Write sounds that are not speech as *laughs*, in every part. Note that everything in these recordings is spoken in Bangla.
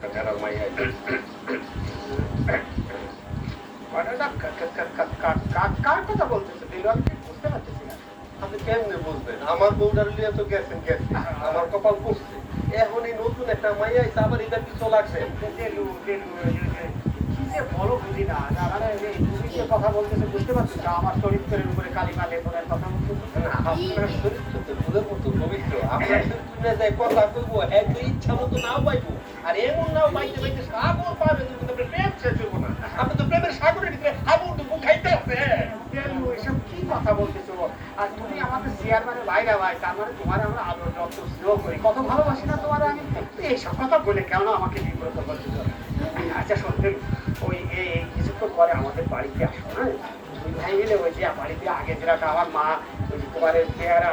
*laughs* কার আমার বউটার লিয়ে তো গেছেন গেছেন আমার কপাল পড়ছে এখন এই নতুন একটা মাইয়া এসে আবার এটা পিছু লাগছে বলো বুঝি কথা বলতেছে বুঝতে পারছি আমার চরিত্রের উপরে কালিমা লেখনের কথা বলতেছে চরিত্র যায় কথা কইবো এক তো ইচ্ছা মতো নাও পাইবো। আর এমন নাও পাইতে পাইতে সাগর পাবে কিন্তু আপনার প্রেম শেষ হইবো না। আপনি তো প্রেমের সাগরের ভিতরে হাবুডুবু খাইতে আছে দিলু এসব কি কথা বলতেছো? আর তুমি আমাদের চেয়ারম্যানের বাইরে ভাই তার মানে তোমার আমরা আদর যত্ন স্নেহ করি। কত ভালোবাসি না তোমার আমি? এইসব কথা বলে কেন আমাকে বিব্রত করতেছো? আচ্ছা সত্যি ওই কিছুক্ষণ পরে আমাদের বাড়িতে আসো হ্যাঁ? দুই ভাই মিলে ওই যে বাড়িতে আগে যেটা আমার মা, ওই তোমার চেহারা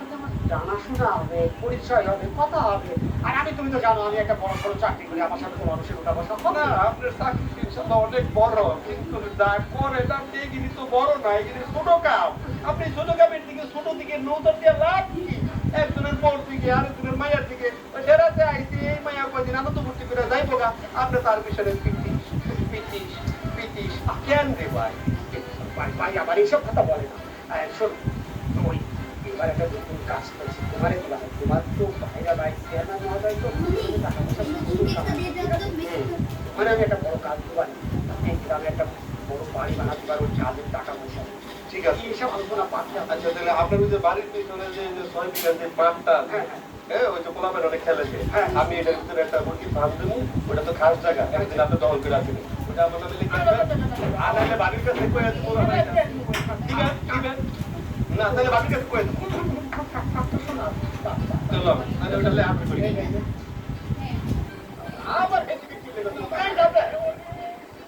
জানাশোনা হবে পরিচয় হবে কথা হবে আর আমি তুমি তো জানো আমি একটা বড় বড় চাকরি করি আমার সাথে তো মানুষের উঠা বসা না আপনার চাকরি অনেক বড় কিন্তু যা আপনি এগিনি তো বড় না ছোট কাম আপনি ছোট কামের দিকে ছোট দিকে নৌদার দিয়ে লাভ কি একজনের পর দিকে আরেকজনের মায়ের দিকে ডেরাতে আইসি এই কদিন আনন্দ ভর্তি করে যাইবো গা আপনি তার পিছনে কেন রে ভাই ভাই আবার এইসব কথা বলে না শোন এবার একটা নতুন কাজ করেছি। তোমার তোমার তো বাইরে ভাই চেয়ারম্যান মহোদয় তো? টাকা পয়সা মানে আমি একটা বড় কাজ পারি এই গ্রামে একটা বড় বাড়ি বানাতে পারব চাঁদের টাকা পয়সা। ঠিক আছে। এইসব আলোচনা বাদ আচ্ছা তাহলে আপনার ওই যে বাড়ির পিছনে যে যে ছয় বিঘা যে মাঠটা হ্যাঁ, হ্যাঁ। ওই যে কোলাপের অনেক খেলেছে হ্যাঁ। আমি এটার ভিতরে একটা মুরগির ফার্ম দেবো ওটা তো খাস জায়গা। একদিন আপনি দখল করে রাখবেন ওটা আমার নামে লিখে আর বাড়ির কাছে। ঠিক আছে ঠিক আছে। না তাহলে বাড়ির কাছে কয়ে দেবো চলো তাহলে ওটা লে আপনি করি